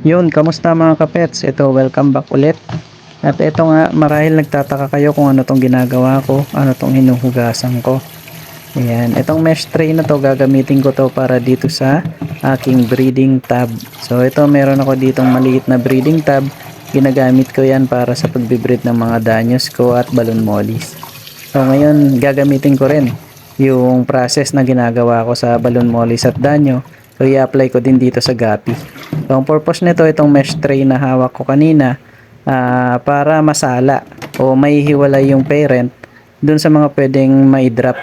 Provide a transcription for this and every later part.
Yun, kamusta mga kapets? Ito, welcome back ulit. At ito nga, marahil nagtataka kayo kung ano tong ginagawa ko, ano tong hinuhugasan ko. Ayan, itong mesh tray na to, gagamitin ko to para dito sa aking breeding tab. So ito, meron ako ditong maliit na breeding tab. Ginagamit ko yan para sa pagbibreed ng mga danyos ko at balon mollies. So ngayon, gagamitin ko rin yung process na ginagawa ko sa balon mollies at danyo. So i-apply ko din dito sa gapi. So ang purpose nito, itong mesh tray na hawak ko kanina, ah, para masala o may hiwalay yung parent dun sa mga pwedeng may drop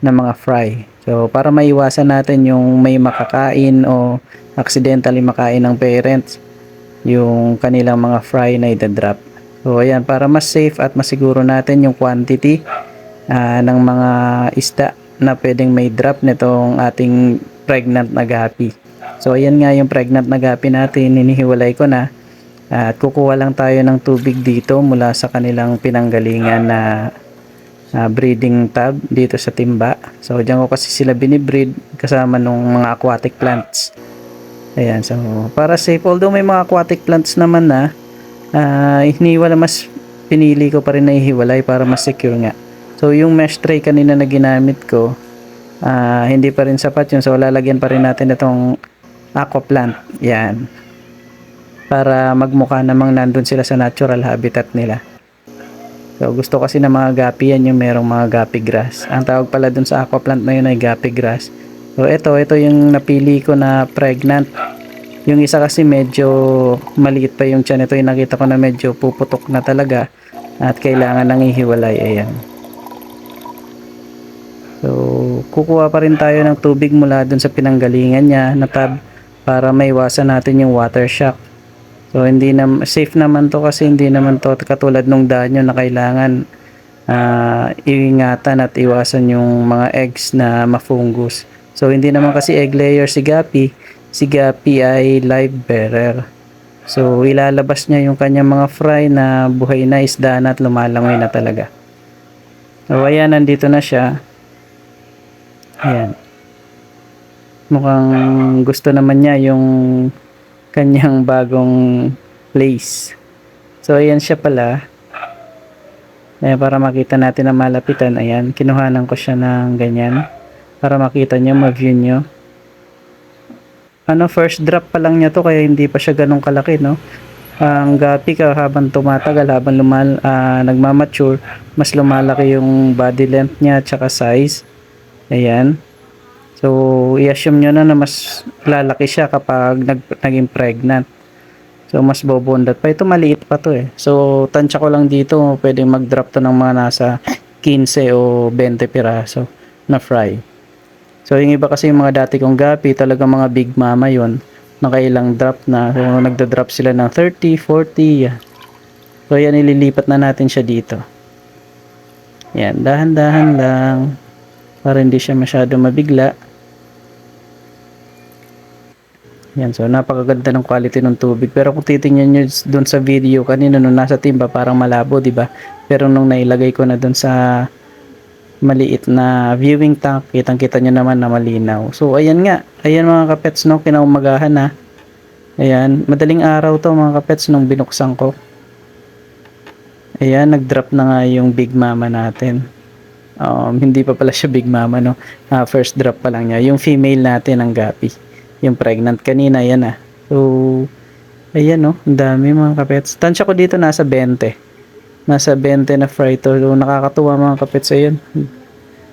na mga fry. So, para maiwasan natin yung may makakain o accidentally makain ng parents yung kanilang mga fry na idadrop. So, ayan, para mas safe at masiguro natin yung quantity ah, ng mga isda na pwedeng may drop nitong ating pregnant na gapi. So, ayan nga yung pregnant na gapi natin, hinihiwalay ko na at kukuha lang tayo ng tubig dito mula sa kanilang pinanggalingan na ah, breeding tub dito sa timba. So, diyan ko kasi sila binibreed kasama nung mga aquatic plants. Ayan, so para safe. Although may mga aquatic plants naman na uh, hiniwala mas pinili ko pa rin na ihiwalay para mas secure nga. So, yung mesh tray kanina na ginamit ko, ah, hindi pa rin sapat yun. So, lalagyan pa rin natin itong aqua plant. Yan. Para magmukha namang nandun sila sa natural habitat nila. So, gusto kasi ng mga gapi yan yung merong mga gapi grass. Ang tawag pala dun sa aqua plant na yun ay gapi grass. So, ito, ito yung napili ko na pregnant. Yung isa kasi medyo maliit pa yung tiyan. Ito yung nakita ko na medyo puputok na talaga. At kailangan nang ihiwalay. Ayan. So, kukuha pa rin tayo ng tubig mula dun sa pinanggalingan niya na tab para maiwasan natin yung water shock. So hindi na safe naman to kasi hindi naman to katulad nung danyo na kailangan ah, iingatan at iwasan yung mga eggs na mafungus. So hindi naman kasi egg layer si Gapi. Si Gapi ay live bearer. So ilalabas niya yung kanyang mga fry na buhay na isda na at lumalangoy na talaga. So ayan, nandito na siya. Ayan. Mukhang gusto naman niya yung kanyang bagong place. So, ayan siya pala. Ayan, para makita natin na malapitan. Ayan, kinuhanan ko siya ng ganyan. Para makita nyo, ma-view nyo. Ano, first drop pa lang niya to, kaya hindi pa siya ganun kalaki, no? Ang gapi ka habang tumatagal, habang lumal, ah, nagmamature, mas lumalaki yung body length niya at saka size. Ayan. So, i-assume nyo na na mas lalaki siya kapag nag, naging pregnant. So, mas bobondat pa. Ito maliit pa to eh. So, tansya ko lang dito, pwedeng mag-drop to ng mga nasa 15 o 20 piraso na fry. So, yung iba kasi yung mga dati kong gapi, talaga mga big mama yon nakailang drop na. So, nagda-drop sila ng 30, 40, yan. So, yan, ililipat na natin siya dito. Yan, dahan-dahan lang para hindi siya masyado mabigla. Yan, so napakaganda ng quality ng tubig. Pero kung titingnan nyo doon sa video kanina nung nasa timba, parang malabo, di ba? Pero nung nailagay ko na doon sa maliit na viewing tank, kitang-kita nyo naman na malinaw. So, ayan nga. Ayan mga kapets, no? Kinaumagahan na. Ayan. Madaling araw to mga kapets nung binuksan ko. Ayan, nag-drop na nga yung big mama natin. Um, hindi pa pala siya big mama, no? Ah, first drop pa lang niya. Yung female natin ang gapi. Yung pregnant kanina, yan ah. So, ayan no, ang dami mga kapets. Tansya ko dito nasa 20. Nasa 20 na fry. So, nakakatuwa mga kapets. Ayun.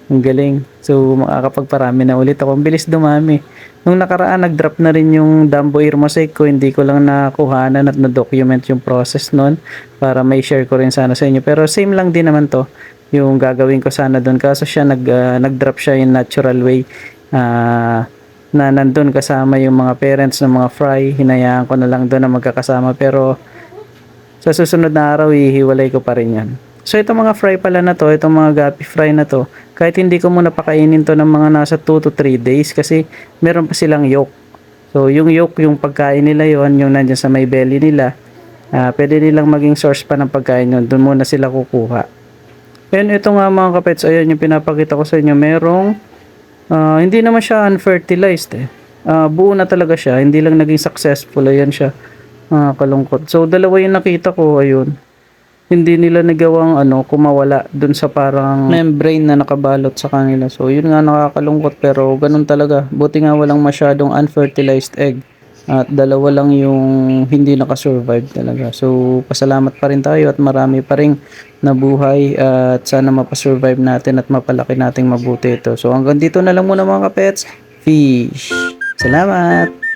Ang galing. So, makakapagparami na ulit ako. Ang bilis dumami. Nung nakaraan, nag-drop na rin yung Dumbo Ear ko. Hindi ko lang nakuhanan at na-document yung process nun para may share ko rin sana sa inyo. Pero same lang din naman to yung gagawin ko sana doon. Kaso siya nag, ah, nag-drop siya in natural way. Ah na nandun kasama yung mga parents ng mga fry. Hinayaan ko na lang doon na magkakasama. Pero sa susunod na araw, ihiwalay ko pa rin yan. So, itong mga fry pala na to, itong mga gapi fry na to, kahit hindi ko muna pakainin to ng mga nasa 2 to 3 days kasi meron pa silang yolk. So, yung yolk, yung pagkain nila yon yung nandyan sa may belly nila, ah pwede nilang maging source pa ng pagkain yun. Doon muna sila kukuha. And ito nga mga kapets, ayan yung pinapakita ko sa inyo, merong Ah, hindi naman siya unfertilized eh. ah, buo na talaga siya. Hindi lang naging successful. Ayan siya. Ah, kalungkot. So, dalawa yung nakita ko. Ayun. Hindi nila nagawang ano, kumawala dun sa parang membrane na nakabalot sa kanila. So, yun nga nakakalungkot. Pero, ganun talaga. Buti nga walang masyadong unfertilized egg. At dalawa lang yung hindi nakasurvive talaga. So, pasalamat pa rin tayo at marami pa rin nabuhay at sana mapasurvive natin at mapalaki nating mabuti ito. So, hanggang dito na lang muna mga kapets. Fish! Salamat!